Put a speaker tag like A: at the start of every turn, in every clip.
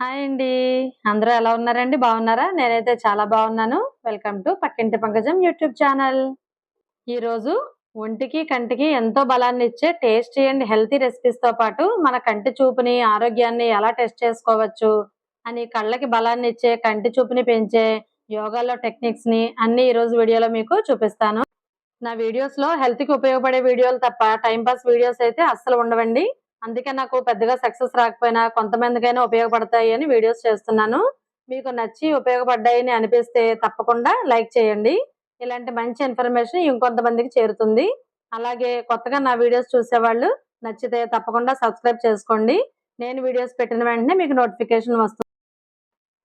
A: Hi అండి. అందరూ ఎలా ఉన్నారండి? బాగున్నారా? నేనైతే చాలా బాగున్నాను. వెల్కమ్ టు పక్కింటి పంకజం యూట్యూబ్ ఛానల్. ఈరోజు ఒంటికి కంటికి ఎంతో బలాన్ని ఇచ్చే టేస్టీ అండ్ హెల్తీ రెసిపీస్తో పాటు మన కంటి చూపుని ఆరోగ్యాన్ని ఎలా టెస్ట్ చేసుకోవచ్చు అని కళ్ళకి బలాన్ని ఇచ్చే కంటి చూపుని పెంచే యోగాలో టెక్నిక్స్ని అన్ని ఈ రోజు వీడియోలో మీకు చూపిస్తాను. నా వీడియోస్లో హెల్త్కి ఉపయోగపడే వీడియోలు తప్ప టైంపాస్ వీడియోస్ అయితే అస్సలు ఉండవండి. అందుకే నాకు పెద్దగా సక్సెస్ రాకపోయినా కొంతమందికైనా ఉపయోగపడతాయి అని వీడియోస్ చేస్తున్నాను. మీకు నచ్చి ఉపయోగపడ్డాయని అనిపిస్తే తప్పకుండా లైక్ చేయండి. ఇలాంటి మంచి ఇన్ఫర్మేషన్ ఇంకొంతమందికి చేరుతుంది. అలాగే కొత్తగా నా వీడియోస్ చూసేవాళ్ళు నచ్చితే తప్పకుండా సబ్స్క్రైబ్ చేసుకోండి. నేను వీడియోస్ పెట్టిన వెంటనే మీకు నోటిఫికేషన్ వస్తుంది.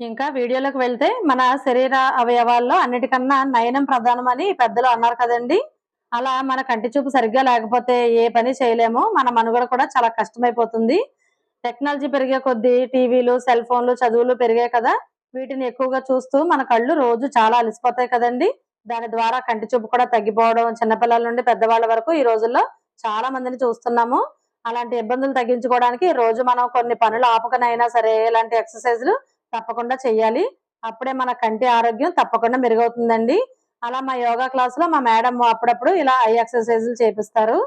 A: ఇంకా వీడియోలోకి వెళ్తే మన శరీర అవయవాల్లో అన్నిటికన్నా నయనం ప్రధానమని పెద్దలు అన్నారు కదండీ. అలా మన కంటి చూపు సరిగ్గా లేకపోతే ఏ పని చేయలేము మన మనుగడ కూడా చాలా కష్టమైపోతుంది. టెక్నాలజీ పెరిగే కొద్దీ టీవీలు సెల్ ఫోన్లు చదువులు పెరిగాయి కదా వీటిని ఎక్కువగా చూస్తూ మన కళ్ళు రోజు చాలా అలసిపోతాయి కదండి. దాని ద్వారా కంటి చూపు కూడా తగ్గిపోవడం చిన్నపిల్లల నుండి పెద్దవాళ్ళ వరకు ఈ రోజుల్లో చాలా మందిని చూస్తున్నాము. అలాంటి ఇబ్బందులు తగ్గించుకోవడానికి రోజు మనం కొన్ని పనులు ఆపకనైనా సరే ఇలాంటి ఎక్సర్సైజ్లు తప్పకుండా చేయాలి. అప్పుడే మన కంటి ఆరోగ్యం తప్పకుండా మెరుగవుతుందండి. అలా మా యోగా క్లాస్లో మా మేడం అప్పుడప్పుడు ఇలా ఐ ఎక్సర్సైజులు చేపిస్తారు.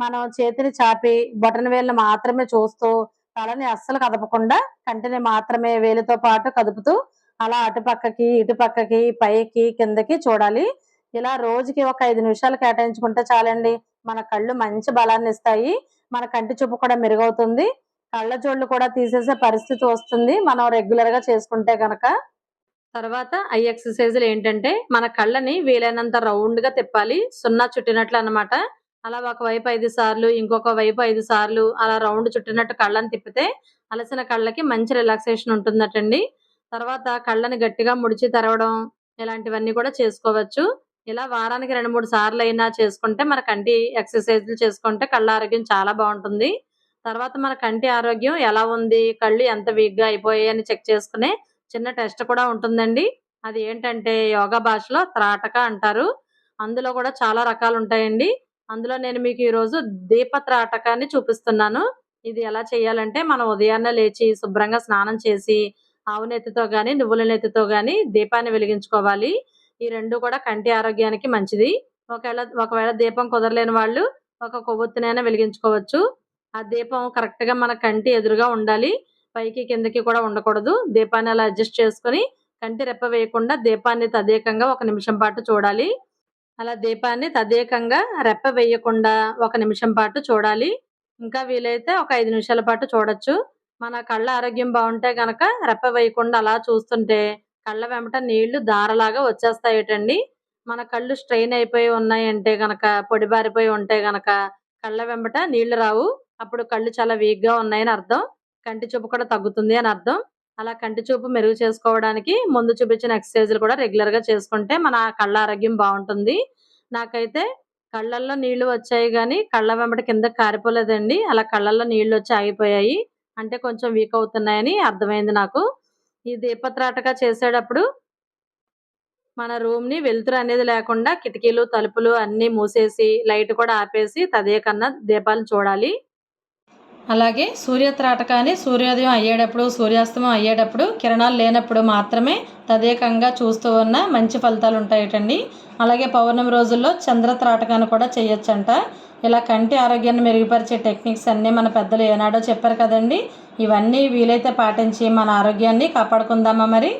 A: మనం చేతిని చాపి బొటన వేలుని మాత్రమే చూస్తూ తలని అస్సలు కదపకుండా కంటిని మాత్రమే వేలితో పాటు కదుపుతూ అలా అటు పక్కకి ఇటు పక్కకి పైకి కిందకి చూడాలి. ఇలా రోజుకి ఒక ఐదు నిమిషాలు కేటాయించుకుంటే చాలండి. మన కళ్ళు మంచి బలాన్ని ఇస్తాయి. మన కంటి చూపు కూడా మెరుగవుతుంది. కళ్ళ జోళ్ళు కూడా తీసేసే పరిస్థితి వస్తుంది. మనం రెగ్యులర్గా చేసుకుంటే గనక తర్వాత ఐ ఎక్సర్సైజులు ఏంటంటే మన కళ్ళని వీలైనంత రౌండ్గా తిప్పాలి. సున్నా చుట్టినట్లు అన్నమాట. అలా ఒక వైపు ఐదు సార్లు ఇంకొక వైపు ఐదు సార్లు అలా రౌండ్ చుట్టినట్టు కళ్ళని తిప్పితే అలసిన కళ్ళకి మంచి రిలాక్సేషన్ ఉంటుందటండి. తర్వాత కళ్ళని గట్టిగా ముడిచి తెరవడం ఇలాంటివన్నీ కూడా చేసుకోవచ్చు. ఇలా వారానికి రెండు మూడు సార్లు అయినా చేసుకుంటే మన కంటి ఎక్సర్సైజ్లు చేసుకుంటే కళ్ళ ఆరోగ్యం చాలా బాగుంటుంది. తర్వాత మన కంటి ఆరోగ్యం ఎలా ఉంది? కళ్ళు ఎంత వీక్గా అయిపోయాయి అని చెక్ చేసుకునే చిన్న టెస్ట్ కూడా ఉంటుందండి. అది ఏంటంటే యోగా భాషలో త్రాటక అంటారు. అందులో కూడా చాలా రకాలు ఉంటాయండి. అందులో నేను మీకు ఈరోజు దీప త్రాటకాన్ని చూపిస్తున్నాను. ఇది ఎలా చేయాలంటే మనం ఉదయాన్నే లేచి శుభ్రంగా స్నానం చేసి ఆవు నెత్తితో కానీ నువ్వుల నెత్తితో కానీ దీపాన్ని వెలిగించుకోవాలి. ఈ రెండు కూడా కంటి ఆరోగ్యానికి మంచిది. ఒకవేళ ఒకవేళ దీపం కుదరలేని వాళ్ళు ఒక కొవ్వొత్తినైనా వెలిగించుకోవచ్చు. ఆ దీపం కరెక్ట్గా మన కంటి ఎదురుగా ఉండాలి. పైకి కిందకి కూడా ఉండకూడదు. దీపాన్ని అలా అడ్జస్ట్ చేసుకుని కంటి రెప్ప వేయకుండా దీపాన్ని తదేకంగా ఒక నిమిషం పాటు చూడాలి. అలా దీపాన్ని తదేకంగా రెప్ప వేయకుండా ఒక నిమిషం పాటు చూడాలి. ఇంకా వీలైతే ఒక ఐదు నిమిషాల పాటు చూడొచ్చు. మన కళ్ళ ఆరోగ్యం బాగుంటే గనక రెప్ప వేయకుండా అలా చూస్తుంటే కళ్ళ వెంబట నీళ్ళు దారలాగా వచ్చేస్తాయటండి. మన కళ్ళు స్ట్రెయిన్ అయిపోయి ఉన్నాయంటే గనక పొడిబారిపోయి ఉంటే గనక కళ్ళ వెంబట నీళ్ళు రావు. అప్పుడు కళ్ళు చాలా వీక్గా ఉన్నాయని అర్థం. కంటి చూపు కూడా తగ్గుతుంది అని అర్థం. అలా కంటి చూపు మెరుగు చేసుకోవడానికి ముందు చూపించిన ఎక్సర్సైజ్లు కూడా రెగ్యులర్గా చేసుకుంటే మన కళ్ళ ఆరోగ్యం బాగుంటుంది. నాకైతే కళ్ళల్లో నీళ్ళు వచ్చాయి కానీ కళ్ళ వెంబడి కింద కారిపోలేదండి. అలా కళ్ళల్లో నీళ్ళు వచ్చి ఆగిపోయాయి. అంటే కొంచెం వీక్ అవుతున్నాయని అర్థమైంది నాకు. ఈ దీపత్రాటక చేసేటప్పుడు మన రూమ్ని వెలుతురు అనేది లేకుండా కిటికీలు తలుపులు అన్ని మూసేసి లైట్ కూడా ఆపేసి తదే కన్నా దీపాలు చూడాలి. అలాగే సూర్యత్రాటకాన్ని సూర్యోదయం అయ్యేటప్పుడు సూర్యాస్తమం అయ్యేటప్పుడు కిరణాలు లేనప్పుడు మాత్రమే తదేకంగా చూస్తూ ఉన్న మంచి ఫలితాలు ఉంటాయటండి. అలాగే పౌర్ణమి రోజుల్లో చంద్రత్రాటకాన్ని కూడా చేయొచ్చంట. ఇలా కంటి ఆరోగ్యాన్ని మెరుగుపరిచే టెక్నిక్స్ అన్నీ మన పెద్దలు ఏనాడో చెప్పారు కదండి. ఇవన్నీ వీలైతే పాటించి మన ఆరోగ్యాన్ని కాపాడుకుందామా మరి?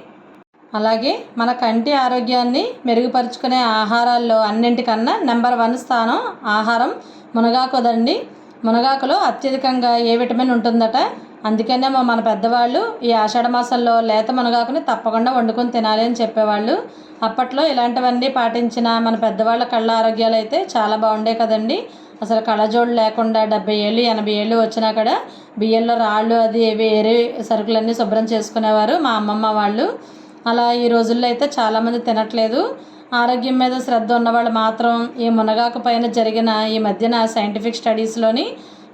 A: అలాగే మన కంటి ఆరోగ్యాన్ని మెరుగుపరుచుకునే ఆహారాల్లో అన్నింటికన్నా నెంబర్ వన్ స్థానం ఆహారం. మునగాకుదండి మునగాకులో అత్యధికంగా ఏ విటమిన్ ఉంటుందట? అందుకనే మా మన పెద్దవాళ్ళు ఈ ఆషాఢ మాసంలో లేత మునగాకుని తప్పకుండా వండుకొని తినాలి అని చెప్పేవాళ్ళు. అప్పట్లో ఇలాంటివన్నీ పాటించిన మన పెద్దవాళ్ళ కళ్ళ ఆరోగ్యాలు అయితే చాలా బాగుండే కదండి. అసలు కళ్ళజోడు లేకుండా డెబ్బై ఏళ్ళు ఎనభై ఏళ్ళు వచ్చినా కూడా బియ్యంలో రాళ్ళు అది వేరే సరుకులన్నీ శుభ్రం చేసుకునేవారు మా అమ్మమ్మ వాళ్ళు. అలా ఈ రోజుల్లో అయితే చాలామంది తినట్లేదు. ఆరోగ్యం మీద శ్రద్ధ ఉన్నవాళ్ళు మాత్రం ఈ మునగాకు పైన జరిగిన ఈ మధ్యన సైంటిఫిక్ స్టడీస్లోని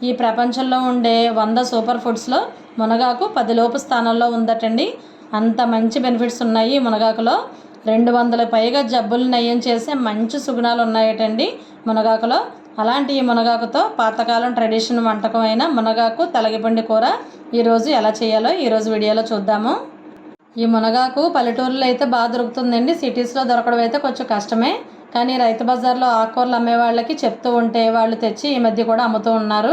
A: ఈ ప్రపంచంలో ఉండే వంద సూపర్ ఫుడ్స్లో మునగాకు పదిలోపు స్థానంలో ఉందటండి. అంత మంచి బెనిఫిట్స్ ఉన్నాయి ఈ మునగాకులో. రెండు వందల పైగా జబ్బులు నయం చేసే మంచి సుగుణాలు ఉన్నాయటండి మునగాకులో. అలాంటి ఈ మునగాకుతో పాతకాలం ట్రెడిషన్ వంటకం అయిన మునగాకు తలగిపండి కూర ఈరోజు ఎలా చేయాలో ఈరోజు వీడియోలో చూద్దాము. ఈ మునగాకు పల్లెటూరులో అయితే బాగా దొరుకుతుందండి. సిటీస్లో దొరకడం అయితే కొంచెం కష్టమే. కానీ రైతు బజార్లో ఆకుకూరలు అమ్మే వాళ్ళకి చెప్తూ ఉంటే వాళ్ళు తెచ్చి ఈ మధ్య కూడా అమ్ముతూ ఉన్నారు.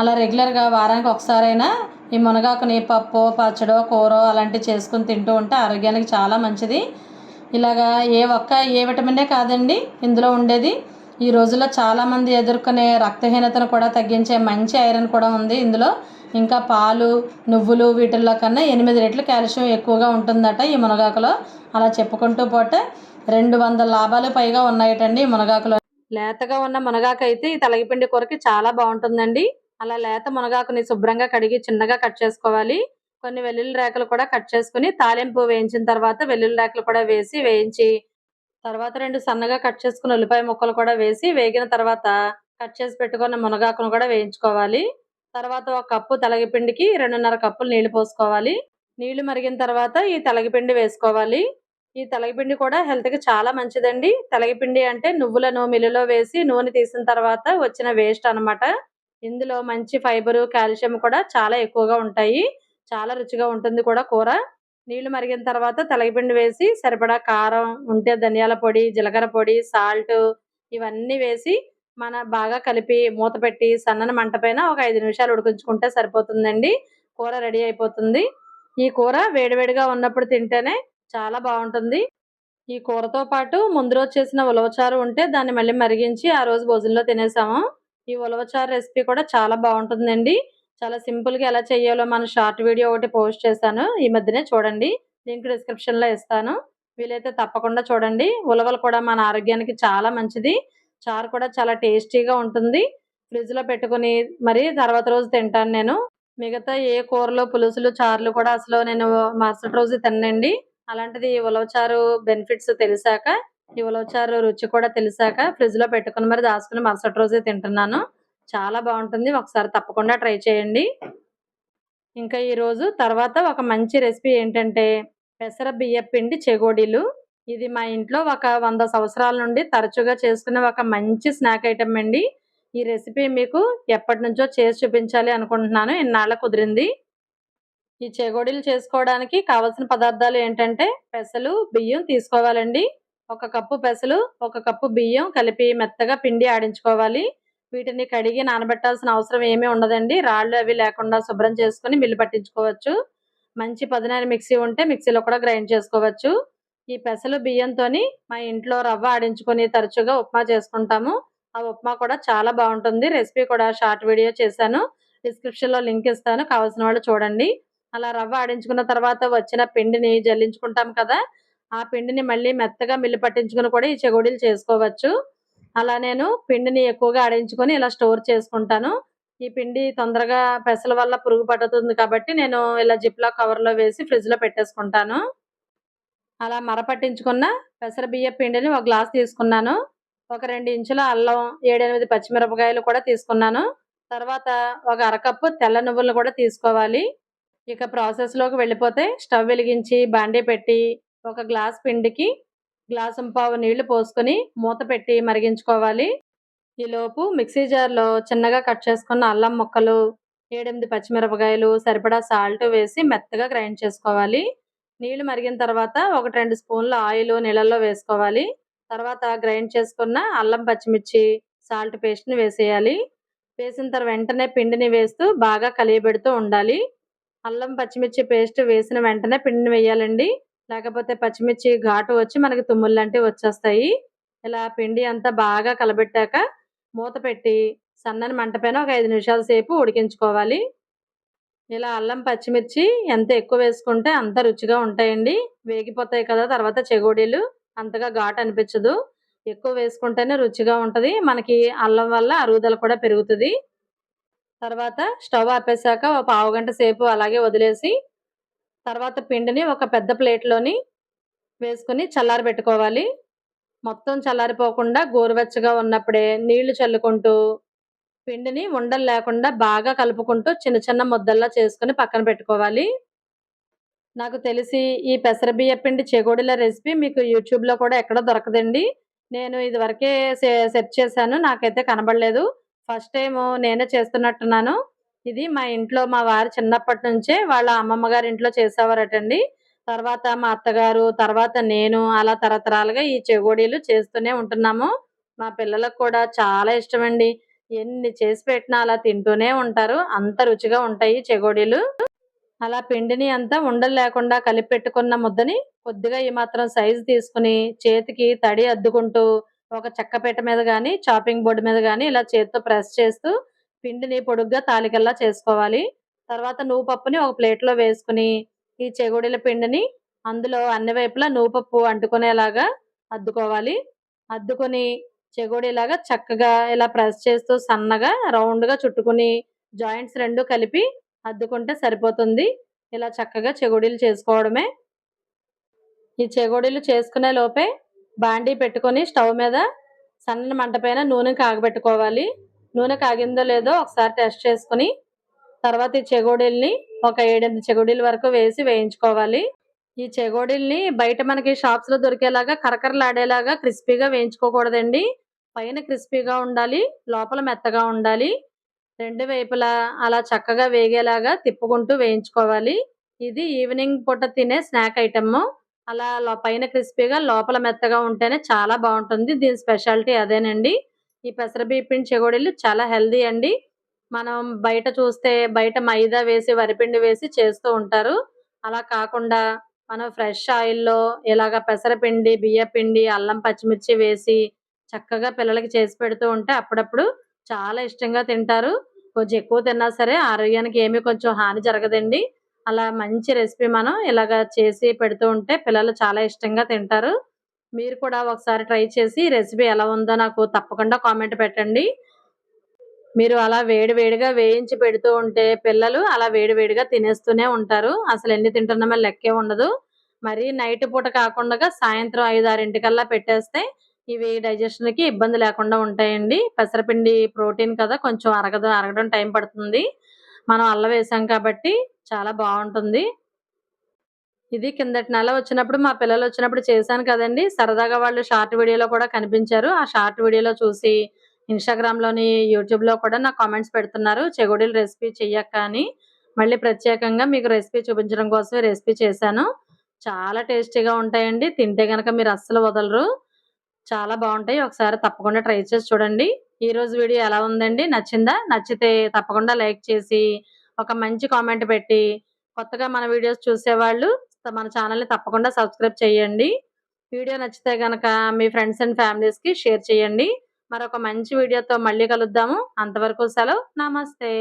A: అలా రెగ్యులర్గా వారానికి ఒకసారైనా ఈ మునగాకుని పప్పు పచ్చడో కూర అలాంటివి చేసుకుని తింటూ ఉంటే ఆరోగ్యానికి చాలా మంచిది. ఇలాగా ఏ ఒక్క ఏ విటమినే కాదండి ఇందులో ఉండేది. ఈ రోజుల్లో చాలామంది ఎదుర్కొనే రక్తహీనతను కూడా తగ్గించే మంచి ఐరన్ కూడా ఉంది ఇందులో. ఇంకా పాలు నువ్వులు వీటిల్లో కన్నా ఎనిమిది రెట్లు కాల్షియం ఎక్కువగా ఉంటుందట ఈ మునగాకులో. అలా చెప్పుకుంటూ పోతే రెండు వందల లాభాలు పైగా ఉన్నాయటండి ఈ మునగాకులో. లేతగా ఉన్న మునగాకు అయితే ఈ తలగిపిండి కూరకి చాలా బాగుంటుందండి. అలా లేత మునగాకుని శుభ్రంగా కడిగి చిన్నగా కట్ చేసుకోవాలి. కొన్ని వెల్లుల్లి రేకలు కూడా కట్ చేసుకుని తాలింపు వేయించిన తర్వాత వెల్లుల్లి రేకలు కూడా వేసి వేయించి తర్వాత రెండు సన్నగా కట్ చేసుకున్న ఉల్లిపాయ ముక్కలు కూడా వేసి వేగిన తర్వాత కట్ చేసి పెట్టుకున్న మునగాకును కూడా వేయించుకోవాలి. తర్వాత ఒక కప్పు తలగిపిండికి రెండున్నర కప్పులు నీళ్ళు పోసుకోవాలి. నీళ్ళు మరిగిన తర్వాత ఈ తలగిపిండి వేసుకోవాలి. ఈ తలగిపిండి కూడా హెల్త్కి చాలా మంచిదండి. తలగిపిండి అంటే నువ్వులను మిల్లులో వేసి నూనె తీసిన తర్వాత వచ్చిన వేస్ట్ అన్నమాట. ఇందులో మంచి ఫైబర్ కాల్షియం కూడా చాలా ఎక్కువగా ఉంటాయి. చాలా రుచిగా ఉంటుంది కూడా కూర. నీళ్ళు మరిగిన తర్వాత తలగిపిండి వేసి సరిపడా కారం ఉంటే ధనియాల పొడి జీలకర్ర పొడి సాల్ట్ ఇవన్నీ వేసి మన బాగా కలిపి మూత పెట్టి సన్నని మంట పైన ఒక ఐదు నిమిషాలు ఉడికించుకుంటే సరిపోతుందండి. కూర రెడీ అయిపోతుంది. ఈ కూర వేడివేడిగా ఉన్నప్పుడు తింటేనే చాలా బాగుంటుంది. ఈ కూరతో పాటు ముందు రోజు చేసిన ఉలవచారు ఉంటే దాన్ని మళ్ళీ మరిగించి ఆ రోజు భోజనంలో తినేసాము. ఈ ఉలవచారు రెసిపీ కూడా చాలా బాగుంటుందండి. చాలా సింపుల్గా ఎలా చేయాలో మన షార్ట్ వీడియో ఒకటి పోస్ట్ చేశాను. ఈ మధ్యనే చూడండి. లింక్ డిస్క్రిప్షన్లో ఇస్తాను. వీలైతే తప్పకుండా చూడండి. ఉలవలు కూడా మన ఆరోగ్యానికి చాలా మంచిది. చారు కూడా చాలా టేస్టీగా ఉంటుంది. ఫ్రిడ్జ్లో పెట్టుకుని మరి తర్వాత రోజు తింటాను నేను. మిగతా ఏ కూరలు పులుసులు చారులు కూడా అసలు నేను మరుసటి రోజు తినండి అలాంటిది ఈ ఉలవచారు బెనిఫిట్స్ తెలిసాక ఈ ఉలవచారు రుచి కూడా తెలిసాక ఫ్రిడ్జ్లో పెట్టుకుని మరి దాచుకుని మరుసటి రోజే తింటున్నాను. చాలా బాగుంటుంది. ఒకసారి తప్పకుండా ట్రై చేయండి. ఇంకా ఈరోజు తర్వాత ఒక మంచి రెసిపీ ఏంటంటే పెసర బియ్య పిండి చెగోడీలు. ఇది మా ఇంట్లో ఒక వంద సంవత్సరాల నుండి తరచుగా చేసుకునే ఒక మంచి స్నాక్ ఐటమ్ అండి. ఈ రెసిపీ మీకు ఎప్పటి నుంచో చేసి చూపించాలి అనుకుంటున్నాను. ఇన్నాళ్ళ కుదిరింది. ఈ చెగోడీలు చేసుకోవడానికి కావలసిన పదార్థాలు ఏంటంటే పెసలు బియ్యం తీసుకోవాలండి. ఒక కప్పు పెసలు ఒక కప్పు బియ్యం కలిపి మెత్తగా పిండి ఆడించుకోవాలి. వీటిని కడిగి నానబెట్టాల్సిన అవసరం ఏమీ ఉండదండి. రాళ్ళు అవి లేకుండా శుభ్రం చేసుకుని మిల్లు పట్టించుకోవచ్చు. మంచి పదునైన మిక్సీ ఉంటే మిక్సీలో కూడా గ్రైండ్ చేసుకోవచ్చు. ఈ పెసలు బియ్యంతో మా ఇంట్లో రవ్వ ఆడించుకొని తరచుగా ఉప్మా చేసుకుంటాము. ఆ ఉప్మా కూడా చాలా బాగుంటుంది. రెసిపీ కూడా షార్ట్ వీడియో చేశాను. డిస్క్రిప్షన్లో లింక్ ఇస్తాను. కావాల్సిన వాళ్ళు చూడండి. అలా రవ్వ ఆడించుకున్న తర్వాత వచ్చిన పిండిని జల్లించుకుంటాం కదా ఆ పిండిని మళ్ళీ మెత్తగా మిల్లు పట్టించుకుని కూడా ఈ చెగుడీలు చేసుకోవచ్చు. అలా నేను పిండిని ఎక్కువగా ఆడించుకొని ఇలా స్టోర్ చేసుకుంటాను. ఈ పిండి తొందరగా పెసల వల్ల పురుగు పట్టుతుంది కాబట్టి నేను ఇలా జిప్లా కవర్లో వేసి ఫ్రిడ్జ్లో పెట్టేసుకుంటాను. అలా మరపట్టించుకున్న పెసర బియ్య పిండిని ఒక గ్లాస్ తీసుకున్నాను. ఒక రెండు ఇంచుల అల్లం ఏడెనిమిది పచ్చిమిరపకాయలు కూడా తీసుకున్నాను. తర్వాత ఒక అరకప్పు తెల్ల నువ్వులను కూడా తీసుకోవాలి. ఇక ప్రాసెస్లోకి వెళ్ళిపోతే స్టవ్ వెలిగించి బాండీ పెట్టి ఒక గ్లాస్ పిండికి గ్లాసు పావు నీళ్ళు పోసుకొని మూత పెట్టి మరిగించుకోవాలి. ఈలోపు మిక్సీ జార్లో చిన్నగా కట్ చేసుకున్న అల్లం ముక్కలు ఏడెనిమిది పచ్చిమిరపకాయలు సరిపడా సాల్ట్ వేసి మెత్తగా గ్రైండ్ చేసుకోవాలి. నీళ్ళు మరిగిన తర్వాత ఒకటి రెండు స్పూన్లు ఆయిల్ నీళ్ళల్లో వేసుకోవాలి. తర్వాత గ్రైండ్ చేసుకున్న అల్లం పచ్చిమిర్చి సాల్ట్ పేస్ట్ని వేసేయాలి. వేసిన తర్వాత వెంటనే పిండిని వేస్తూ బాగా కలియబెడుతూ ఉండాలి. అల్లం పచ్చిమిర్చి పేస్ట్ వేసిన వెంటనే పిండిని వేయాలండి. లేకపోతే పచ్చిమిర్చి ఘాటు వచ్చి మనకి తుమ్ములు లాంటివి వచ్చేస్తాయి. ఇలా పిండి అంతా బాగా కలబెట్టాక మూత పెట్టి సన్నని మంట పైన ఒక ఐదు నిమిషాల సేపు ఉడికించుకోవాలి. ఇలా అల్లం పచ్చిమిర్చి ఎంత ఎక్కువ వేసుకుంటే అంత రుచిగా ఉంటాయండి. వేగిపోతాయి కదా తర్వాత చెగోడీలు అంతగా ఘాటు అనిపించదు. ఎక్కువ వేసుకుంటేనే రుచిగా ఉంటుంది. మనకి అల్లం వల్ల అరుగుదల కూడా పెరుగుతుంది. తర్వాత స్టవ్ ఆపేసాక ఒక పావు గంట సేపు అలాగే వదిలేసి తర్వాత పిండిని ఒక పెద్ద ప్లేట్లోని వేసుకుని చల్లారి పెట్టుకోవాలి. మొత్తం చల్లారిపోకుండా గోరువెచ్చగా ఉన్నప్పుడే నీళ్ళు చల్లుకుంటూ పిండిని ఉండలు లేకుండా బాగా కలుపుకుంటూ చిన్న చిన్న ముద్దల్లా చేసుకుని పక్కన పెట్టుకోవాలి నాకు తెలిసి ఈ పెసరబియ్య పిండి చెగోడీల రెసిపీ మీకు యూట్యూబ్లో కూడా ఎక్కడ దొరకదండి నేను ఇదివరకే సెర్చ్ చేశాను. నాకైతే కనబడలేదు. ఫస్ట్ టైం నేనే చేస్తున్నట్టున్నాను. ఇది మా ఇంట్లో మా వారు చిన్నప్పటి నుంచే వాళ్ళ అమ్మమ్మ గారి ఇంట్లో చేసేవారటండి. తర్వాత మా అత్తగారు, తర్వాత నేను అలా తరతరాలుగా ఈ చెగోడీలు చేస్తూనే ఉంటున్నాము. మా పిల్లలకు కూడా చాలా ఇష్టమండి. ఎన్ని చేసి పెట్టినా అలా తింటూనే ఉంటారు. అంత రుచిగా ఉంటాయి చెగోడీలు. అలా పిండిని అంతా ఉండలు లేకుండా కలిపి పెట్టుకున్న ముద్దని కొద్దిగా ఈ మాత్రం సైజు తీసుకుని చేతికి తడి అద్దుకుంటూ ఒక చెక్కపేట మీద కానీ చాపింగ్ బోర్డు మీద కానీ ఇలా చేత్తో ప్రెస్ చేస్తూ పిండిని పొడుగ్గా తాలికల్లా చేసుకోవాలి. తర్వాత నువ్వు పప్పుని ఒక ప్లేట్‌లో వేసుకుని ఈ చెగుడిల పిండిని అందులో అన్ని వైపులా నువ్వు పప్పు అంటుకునేలాగా అద్దుకోవాలి. అద్దుకొని చెగోడీలాగా చక్కగా ఇలా ప్రెస్ చేస్తూ సన్నగా రౌండ్‌గా చుట్టుకుని జాయింట్స్ రెండు కలిపి అద్దుకుంటే సరిపోతుంది. ఇలా చక్కగా చెగోడీలు చేసుకోవడమే. ఈ చెగోడీలు చేసుకునే లోపే బాండీ పెట్టుకొని స్టవ్ మీద సన్నని మంట పైన నూనె కాగబెట్టుకోవాలి. నూనె కాగిందో లేదో ఒకసారి టెస్ట్ చేసుకొని తర్వాత ఈ చెగోడీల్ని ఒక 7, 8 చెగోడీల వరకు వేసి వేయించుకోవాలి. ఈ చెగోడీల్ని బయట మనకి షాప్స్‌లో దొరికేలాగా కరకరలాడేలాగా క్రిస్పీగా వేయించుకోకూడదండి. పైన క్రిస్పీగా ఉండాలి. లోపల మెత్తగా ఉండాలి. రెండు వైపులా అలా చక్కగా వేగేలాగా తిప్పుకుంటూ వేయించుకోవాలి. ఇది ఈవినింగ్ పూట తినే స్నాక్ ఐటమ్ అలా పైన క్రిస్పీగా లోపల మెత్తగా ఉంటేనే చాలా బాగుంటుంది దీని స్పెషాలిటీ అదేనండి. ఈ పెసర బియ్యపిండి చెగోడీలు చాలా హెల్దీ అండి. మనం బయట చూస్తే బయట మైదా వేసి, వరిపిండి వేసి చేస్తూ ఉంటారు. అలా కాకుండా మనం ఫ్రెష్ ఆయిల్‌లో ఇలాగ పెసరపిండి, బియ్యపిండి, అల్లం, పచ్చిమిర్చి వేసి చక్కగా పిల్లలకి చేసి పెడుతూ ఉంటే అప్పుడప్పుడు చాలా ఇష్టంగా తింటారు. కొంచెం ఎక్కువ తిన్నా సరే ఆరోగ్యానికి ఏమీ కొంచెం హాని జరగదండి. అలా మంచి రెసిపీ మనం ఇలాగ చేసి పెడుతూ ఉంటే పిల్లలు చాలా ఇష్టంగా తింటారు. మీరు కూడా ఒకసారి ట్రై చేసి రెసిపీ ఎలా ఉందో నాకు తప్పకుండా కామెంట్ పెట్టండి. మీరు అలా వేడివేడిగా వేయించి పెడుతూ ఉంటే పిల్లలు అలా వేడివేడిగా తినేస్తూనే ఉంటారు. అసలు ఎన్ని తింటున్నామో లెక్కే ఉండదు. మరి నైట్ పూట కాకుండా సాయంత్రం 5, 6 పెట్టేస్తే ఇవి డైజెషన్‌కి ఇబ్బంది లేకుండా ఉంటాయండి. పెసరపిండి ప్రోటీన్ కదా! కొంచెం అరగదు. అరగడం టైం పడుతుంది. మనం అల్లం వేసాం కాబట్టి చాలా బాగుంటుంది ఇది కిందటి నెల వచ్చినప్పుడు మా పిల్లలు వచ్చినప్పుడు చేశాను కదండి సరదాగా వాళ్ళు షార్ట్ వీడియోలో కూడా కనిపించారు. ఆ షార్ట్ వీడియోలో చూసి ఇన్‌స్టాగ్రామ్‌లోని, యూట్యూబ్‌లో కూడా నాకు కామెంట్స్ పెడుతున్నారు. చెగుడీలు రెసిపీ చెయ్యక్క అని. మళ్ళీ ప్రత్యేకంగా మీకు రెసిపీ చూపించడం కోసమే రెసిపీ చేశాను. చాలా టేస్టీగా ఉంటాయండి. తింటే కనుక మీరు అస్సలు వదలరు. చాలా బాగుంటాయి ఒకసారి తప్పకుండా ట్రై చేసి చూడండి. ఈరోజు వీడియో ఎలా ఉందండి? నచ్చిందా? నచ్చితే తప్పకుండా లైక్ చేసి, ఒక మంచి కామెంట్ పెట్టి, కొత్తగా మన వీడియోస్ చూసేవాళ్ళు మన ఛానల్‌ని తప్పకుండా సబ్స్క్రైబ్ చేయండి. వీడియో నచ్చితే కనుక మీ ఫ్రెండ్స్ అండ్ ఫ్యామిలీస్‌కి షేర్ చేయండి. మరొక మంచి వీడియోతో మళ్ళీ కలుద్దాము. అంతవరకు సెలవు. నమస్తే.